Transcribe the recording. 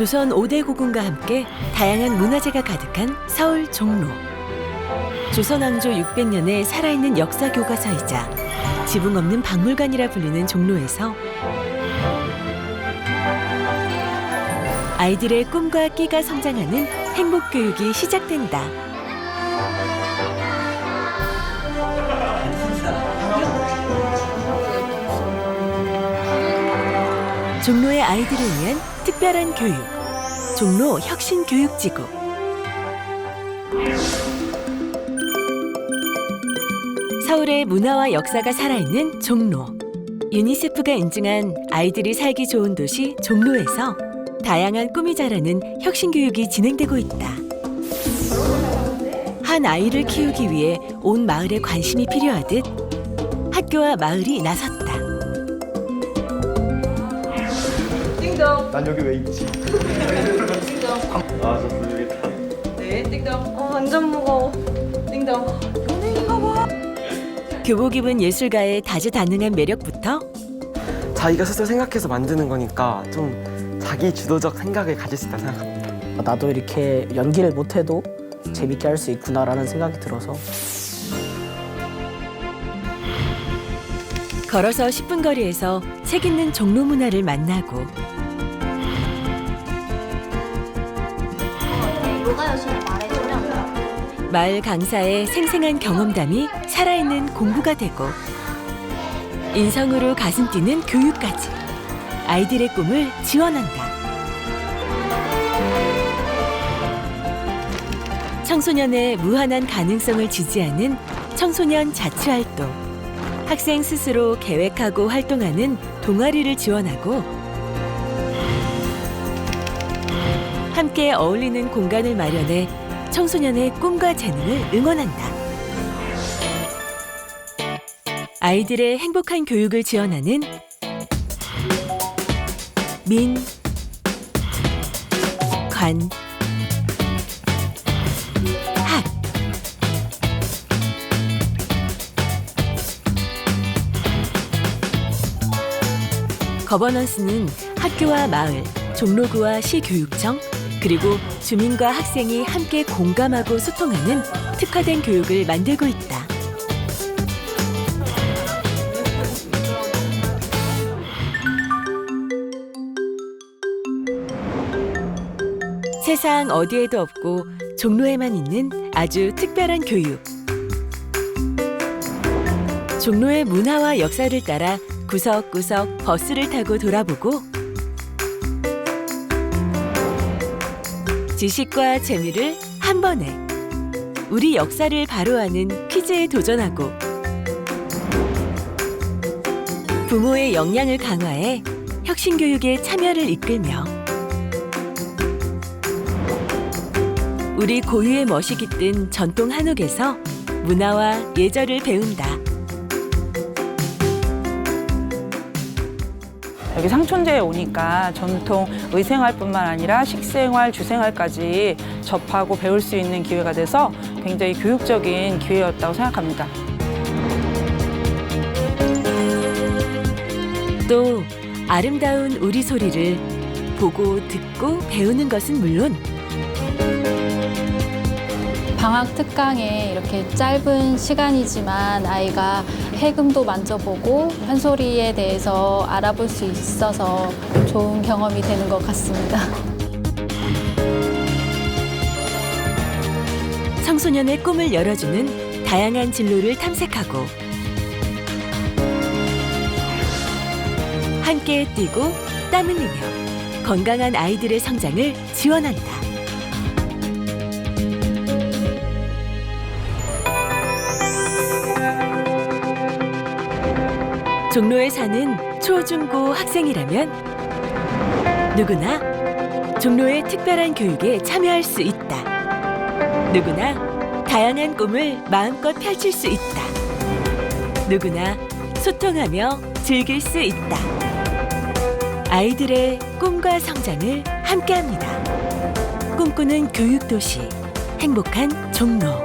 조선 5대 고궁과 함께 다양한 문화재가 가득한 서울 종로. 조선 왕조 600년의 살아있는 역사 교과서이자 지붕 없는 박물관이라 불리는 종로에서 아이들의 꿈과 끼가 성장하는 행복 교육이 시작된다. 종로의 아이들을 위한 특별한 교육. 종로 혁신 교육지구. 서울의 문화와 역사가 살아있는 종로. 유니세프가 인증한 아이들이 살기 좋은 도시 종로에서 다양한 꿈이 자라는 혁신 교육이 진행되고 있다. 한 아이를 키우기 위해 온 마을에 관심이 필요하듯 학교와 마을이 나섰다. 난 여기 왜 있지? 아, 저 모르겠다. 네, 띵동. 어, 완전 무거워. 띵동. 교복 입은 예술가의 다재다능한 매력부터 자기가 스스로 생각해서 만드는 거니까 좀 자기 주도적 생각을 가질 수 있다 생각합니다. 나도 이렇게 연기를 못해도 재밌게 할 수 있구나라는 생각이 들어서 걸어서 10분 거리에서 책 있는 종로 문화를 만나고 마을 강사의 생생한 경험담이 살아있는 공부가 되고 인성으로 가슴 뛰는 교육까지 아이들의 꿈을 지원한다. 청소년의 무한한 가능성을 지지하는 청소년 자치활동. 학생 스스로 계획하고 활동하는 동아리를 지원하고 함께 어울리는 공간을 마련해 청소년의 꿈과 재능을 응원한다. 아이들의 행복한 교육을 지원하는 민, 관, 학. 거버넌스는 학교와 마을, 종로구와 시교육청, 그리고 주민과 학생이 함께 공감하고 소통하는 특화된 교육을 만들고 있다. 세상 어디에도 없고 종로에만 있는 아주 특별한 교육. 종로의 문화와 역사를 따라 구석구석 버스를 타고 돌아보고 지식과 재미를 한 번에 우리 역사를 바로 아는 퀴즈에 도전하고 부모의 역량을 강화해 혁신 교육에 참여를 이끌며 우리 고유의 멋이 깃든 전통 한옥에서 문화와 예절을 배운다. 여기 상촌제에 오니까 전통 의생활뿐만 아니라 식생활, 주생활까지 접하고 배울 수 있는 기회가 돼서 굉장히 교육적인 기회였다고 생각합니다. 또 아름다운 우리 소리를 보고 듣고 배우는 것은 물론 방학 특강에 이렇게 짧은 시간이지만 아이가 해금도 만져보고 판소리에 대해서 알아볼 수 있어서 좋은 경험이 되는 것 같습니다. 청소년의 꿈을 열어주는 다양한 진로를 탐색하고 함께 뛰고 땀 흘리며 건강한 아이들의 성장을 지원한다. 종로에 사는 초중고 학생이라면 누구나 종로의 특별한 교육에 참여할 수 있다. 누구나 다양한 꿈을 마음껏 펼칠 수 있다. 누구나 소통하며 즐길 수 있다. 아이들의 꿈과 성장을 함께합니다. 꿈꾸는 교육도시 행복한 종로.